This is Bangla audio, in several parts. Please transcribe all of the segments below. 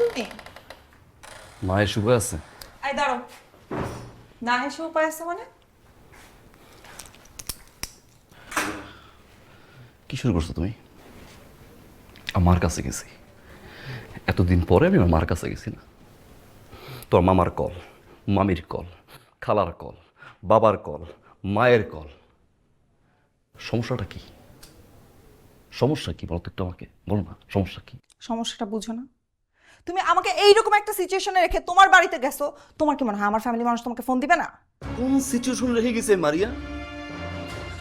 তুমি মায়ের শুভ আছে আই দাঁড়ো না এসে উপায় আছে মানে কি শুরু করছ তুমি আমার কাছে গেছি এতদিন পরে আমি আমার মার কাছে গেছি না তোর মামার কল মামির কল খালার কল বাবার কল মায়ের কল সমস্যাটা কি সমস্যা কি বলো তো একটু আমাকে বলো না সমস্যা কি সমস্যাটা বুঝো না তুমি আমাকে এইরকম একটা সিচুয়েশনে রেখে তোমার বাড়িতে গেছো, তোমার কি মনে হয় আমার ফ্যামিলি মানুষ তোমাকে ফোন দিবে না? কোন সিচুয়েশন রেখে গেছে মারিয়া?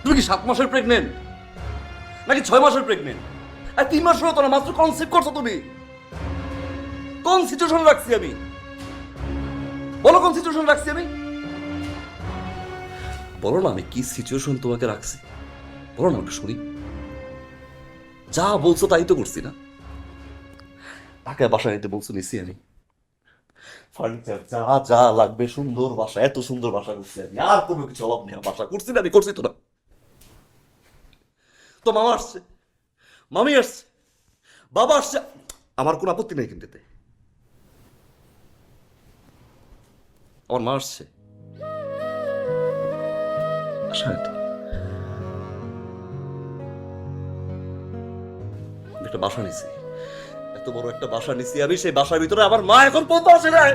তুমি কি সাত মাসের প্রেগনেন্ট নাকি ছয় মাসের প্রেগনেন্ট আর তিন মাস হলো তো না, মাত্র কনসেপ্ট করছ তুমি। কোন সিচুয়েশন রাখছি আমি? বলো কোন সিচুয়েশন রাখছি আমি? বলো না আমি কি সিচুয়েশন তোমাকে রাখছি? বলো না একটু শুনি। যা বলছো তাই তো করছি না। ঢাকায় বাসা নিতে বলছো নিছি আমি ফার্নিচার যা যা লাগবে, সুন্দর বাসা, এত সুন্দর বাসা করছি আমি আর কোনো কিছু অভাব নেই বাসা করছি না, আমি করছি তো না। তো মামা আসছে, মামি আসছে, বাবা আসছে। আমার কোনো আপত্তি নেই কিন্তু আমার মা আসছে। একটা বাসা এত বড় একটা বাসা নিছি আমি, সেই বাসার ভিতরে আমার মা এখন পর্যন্ত আসে নাই।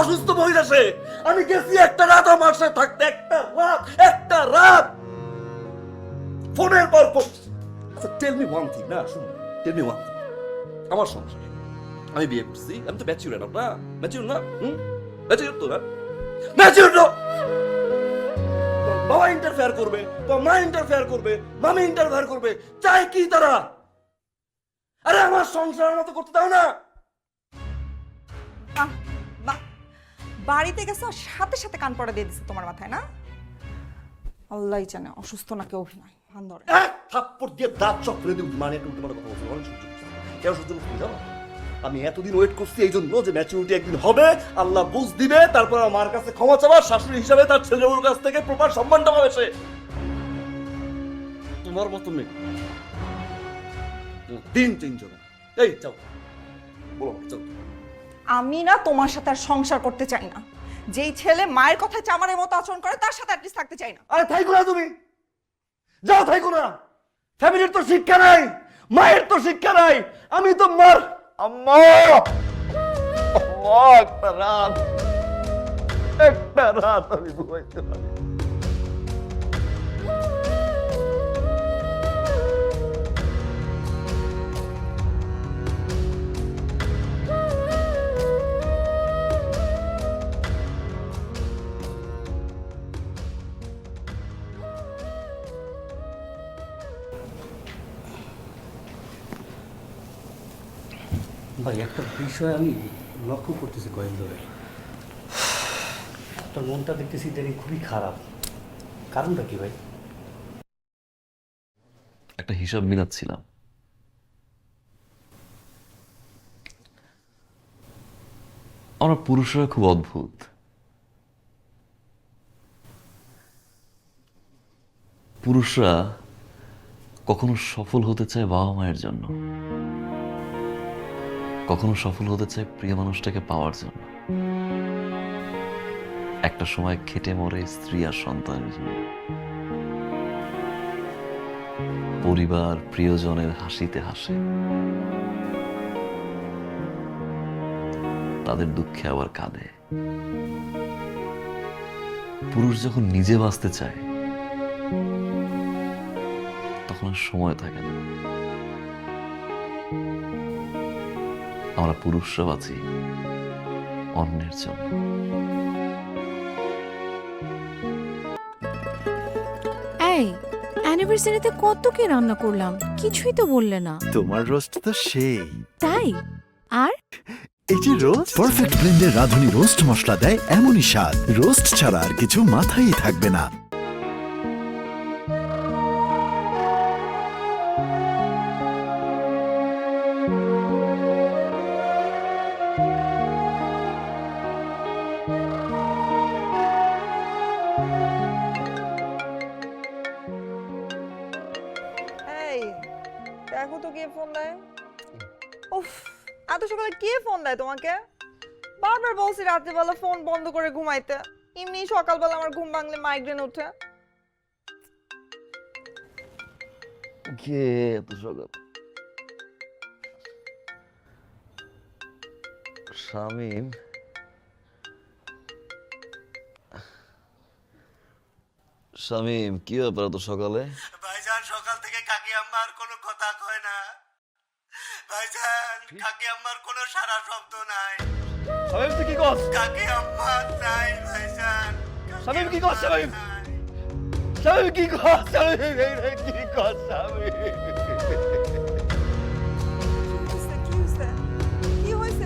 অসুস্থ মহিলা সে। আমি গেছি একটা রাত আমার সাথে থাকতে, একটা রাত একটা রাত। ফোনের পর phone tell me one thing না টেল মি ওয়ান আমার সংসার, আমি বিয়ে করছি, আমি তো ম্যাচিউর না? ম্যাচিউর না? হুম? ম্যাচিউর তো না? ম্যাচিউর না বাবা ইন্টারফেয়ার করবে তো মা ইন্টারফেয়ার করবে, মামি ইন্টারফেয়ার করবে, চাই কি তারা? আরে আমার সংসার মতো করতে দাও না। বাহ, বাহ। বাড়িতে গেছো আর সাথে সাথে কান পড়া দিয়ে দিছে তোমার মাথায় না? আল্লাহ জানে অসুস্থ নাকি অভিনয় ভান ধরে এক থাপ্পড় দিয়ে দাঁত চক দিয়ে মানে একটা উল্টো কথা বলছি অনেক সহ্য করছি। কেন সহ্য করছি জানো? আমি এতদিন ওয়েট করছি এই জন্য যে ম্যাচুরিটি একদিন হবে আল্লাহ বুঝ দিবে তারপর আমার মার কাছে ক্ষমা চাওয়া শাশুড়ি হিসাবে তার ছেলের কাছ থেকে প্রপার সম্মানটা পাবে সে। তোমার মতো মেয়ে। দিন চেঞ্জ হবে এই যাও। বলো। যাও। আমি না তোমার সাথে আর সংসার করতে চাই না। যেই ছেলে মায়ের কথায় চামারের মতো আচরণ করে তার সাথে অ্যাটলিস্ট থাকতে চাই না। আরে থাইকো না তুমি। যাও থাইকো না। ফ্যামিলির তো শিক্ষা নাই মায়ের তো শিক্ষা নাই। আমি তো মার আম্মা! আম্মা, একটা রাত। একটা রাত আমি ঘুমাইতে পারি। একটা বিষয় আমি লক্ষ্য করতেছি কয়েক ধরে তোর মনটা দেখতেছি দেখি খুবই খারাপ। কারণটা কি ভাই? একটা হিসাব মিলাচ্ছিলাম আমরা পুরুষরা খুব অদ্ভুত। পুরুষরা কখনো সফল হতে চায় বাবা মায়ের জন্য। কখনো সফল হতে চায় প্রিয় মানুষটাকে পাওয়ার জন্য। একটা সময় খেটে মরে স্ত্রী আর সন্তানের জন্য। পরিবার, প্রিয়জনের হাসিতে হাসে। তাদের দুঃখে আবার কাঁদে। পুরুষ যখন নিজে বাঁচতে চায়, তখন সময় থাকে না। আমরা পুরুষরা বাঁচি অন্যের জন্য। এই অ্যানিভার্সারিতে কত কি রান্না করলাম? কিছুই তো বললে না। তোমার রোস্ট তো সেই। তাই? আর? এই যে রোস্ট। পারফেক্ট ব্লেন্ডের রাঁধুনি রোস্ট মশলা দেয় এমনই স্বাদ। রোস্ট ছাড়া আর কিছু মাথায় থাকবে না। ফোন দেয় তোমাকে? বারবার বলছি রাত্রিবেলা ফোন বন্ধ করে ঘুমাইতে। এমনি সকালবেলা আমার ঘুম ভাঙলে মাইগ্রেন ওঠে। শামিম শামিম কি ব্যাপার সকালে? ভাইজান সকাল থেকে কাকি আম্মার কোনো কথা কয় না। ভাইজান কাকি আম্মার কোনো সারা শব্দ নাই। শামিম তুই কি করছ কাকি আম্মা নাই ভাইজান কাকি কি করছ, আম্মা শামিম? কি করছ শামিম কি করছ শামিম কি হয়েছে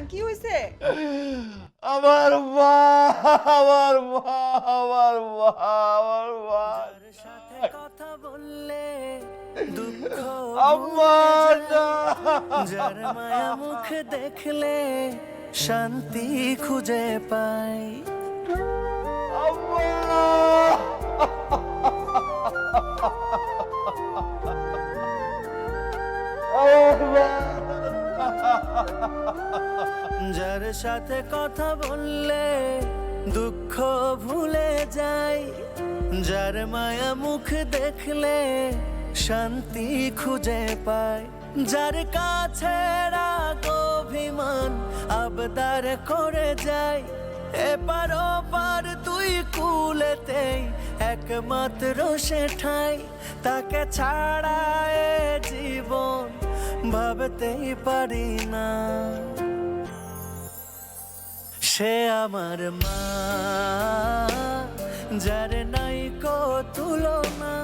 কেন কি হয়েছে আমার মা আমার মা আমার মা আমার মা সাথে কথা বললে দুঃখ আমার। যার মায়া মুখ দেখলে শান্তি খুঁজে পাই আম্মা সাথে কথা বললে দুঃখ ভুলে যাই। যার মায়া মুখ দেখলে শান্তি খুঁজে পায় যার কাছে রাগ, অভিমান, আবদার করে যায় এপার ওপার তুই কুলেতেই একমাত্র সে ঠাই। তাকে ছাড়া এ জীবন ভাবতেই পারি না। সে আমার মা, যার নাই কো তুলনা।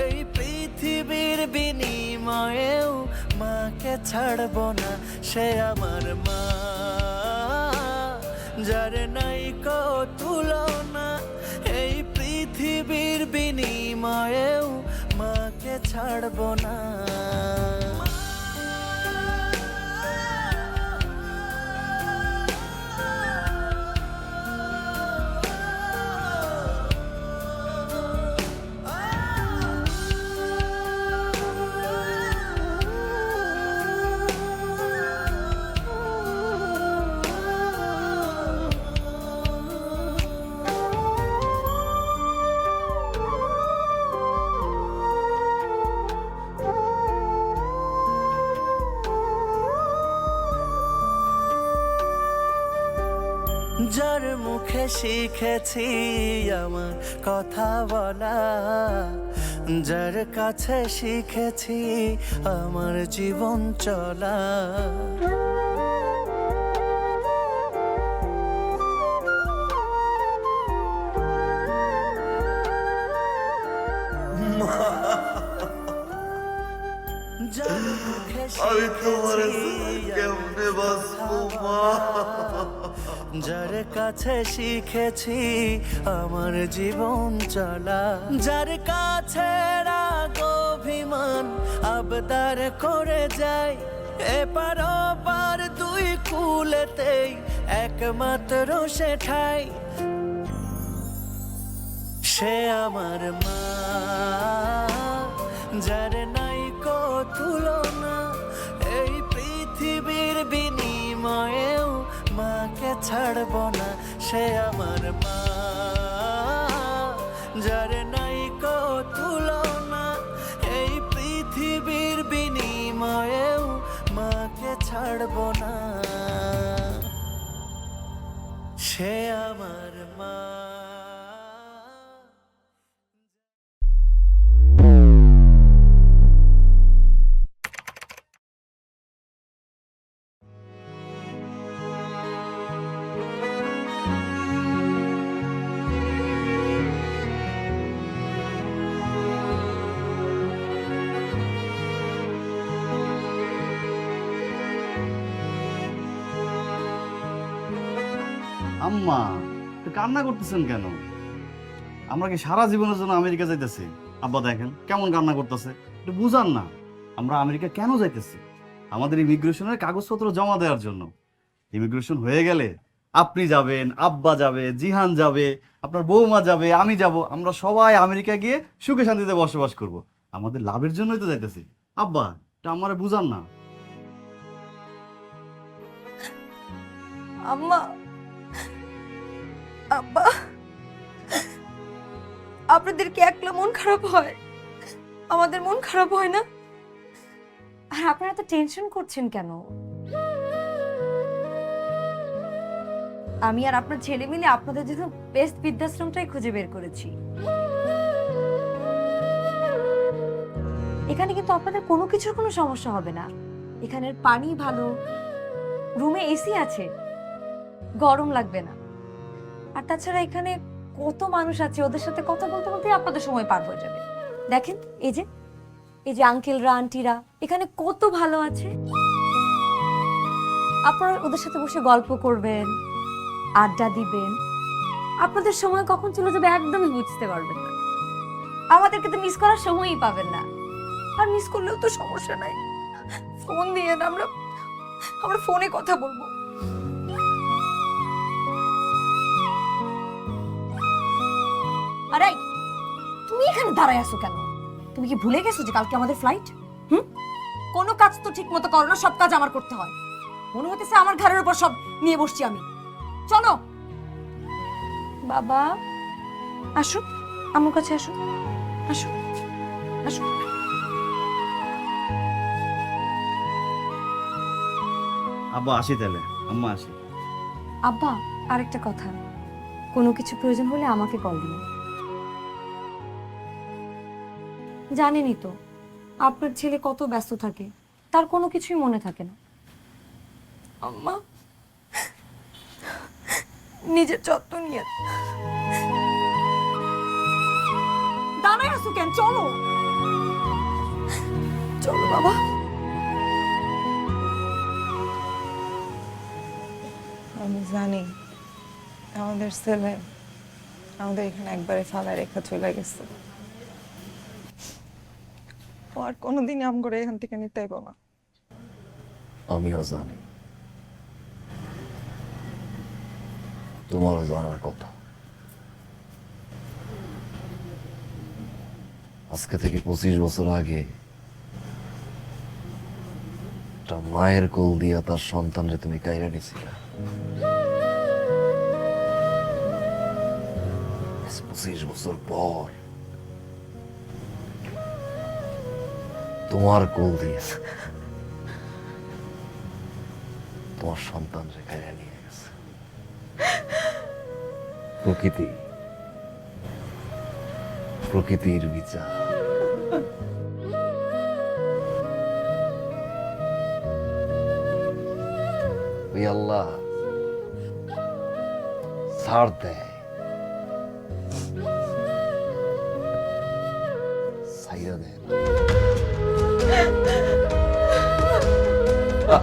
এই পৃথিবীর বিনিময়েও মাকে ছাড়ব না সে আমার মা। যার নাই কো তুলনা, এই পৃথিবীর বিনিময়েও মাকে ছাড়ব না। যার মুখে শিখেছি আমার কথা বলা। যার কাছে শিখেছি আমার জীবন চলা। আমি তোমার কেমনে বাঁচবো মা? যার কাছে শিখেছি আমার জীবন চলা, যার কাছে রাগ, অভিমান আবদার করে যায় এপার ওপার দুই কুলেতেই একমাত্র সে ঠাই। সে আমার মা, যার নাই কো তুলনা ছাড়ব না, সে আমার যার নাই তুলনা, এই পৃথিবীর বিনিময়েও মাকে ছাড়ব না। সে আমার মা। আম্মা তো কান্না করতেছেন কেন? আমরা কি সারা জীবনের জন্য আমেরিকা যাইতেছি? আব্বা, দেখেন, কেমন কান্না করতেছে। একটু বুঝান না, আমরা আমেরিকা কেন যাইতেছি? আমাদের ইমিগ্রেশনের কাগজপত্র জমা দেওয়ার জন্য। ইমিগ্রেশন হয়ে গেলে আপনি যাবেন, আব্বা যাবে, জিহান যাবে, আপনার বৌমা যাবে, আমি যাব। আমরা সবাই আমেরিকা গিয়ে সুখে শান্তিতে বসবাস করব। আমাদের লাভের জন্যই তো যাইতেছি। আব্বা এটা আমারে বুঝান না। আম্মা আব্বা, আপনাদের কি একলা মন খারাপ হয়? আমাদের মন খারাপ হয় না? আর আপনারা তো টেনশন করছেন কেন? আমি আর আপনার ছেলে মিলে আপনাদের জন্য বেস্ট বৃদ্ধাশ্রমটাই খুঁজে বের করেছি। এখানে কিন্তু আপনাদের কোনো কিছুর কোনো সমস্যা হবে না। এখানের পানি ভালো, রুমে এসি আছে, গরম লাগবে না। আর তাছাড়া এখানে কত মানুষ আছে, ওদের সাথে কথা বলতে বলতে আপনাদের সময় পার হয়ে যাবে। দেখেন, এই যে এই যে আঙ্কেলরা, আন্টিরা, এখানে কত ভালো আছে। আপনারা ওদের সাথে বসে গল্প করবেন, আড্ডা দিবেন। আপনাদের সময় কখন চলে যাবে একদমই বুঝতে পারবেন না। আমাদেরকে তো মিস করার সময়ই পাবেন না। আর মিস করলেও তো সমস্যা নাই। ফোন দিয়ে আমরা আমরা ফোনে কথা বলব। আরে তুমি এখানে দাঁড়ায় আছো কেন? তুমি কি ভুলে গেছো যে কালকে আমাদের ফ্লাইট হুম? কোনো কাজ তো ঠিক মতো করো না সব কাজ আমার করতে হয়। মনে হতেছে আমার ঘরের উপর সব নিয়ে বসছি আমি। চলো। বাবা আসো আমার কাছে আসো। আসো আসো। আব্বা আসি তাহলে। আম্মা আসি। আব্বা আরেকটা কথা। কোনো কিছু প্রয়োজন হলে আমাকে কল দিন জানেনই তো, আপনার ছেলে কত ব্যস্ত থাকে, তার কোনো কিছুই মনে থাকে না। আম্মা, নিজের যত্ন নিয়ে। আসো কেন? চলো। চলো বাবা। আমি জানি আমাদের ছেলে আমাদের এখানে একবারে ফালা রেখা চলে গেছে। ও আর কোনোদিন আম করে এখান থেকে নিতে পারব না। আমিও জানি। তোমারও জানার কথা। আজকে থেকে পঁচিশ বছর আগে একটা মায়ের কোল দিয়া তার সন্তানরে তুমি কাইরা নিছিলে। পঁচিশ বছর পর তোমার কোল দিয়ে তোমার সন্তান রেখায় নিয়ে গেছে। প্রকৃতি, প্রকৃতির বিচার। ওই আল্লাহ ছাড় দেয়।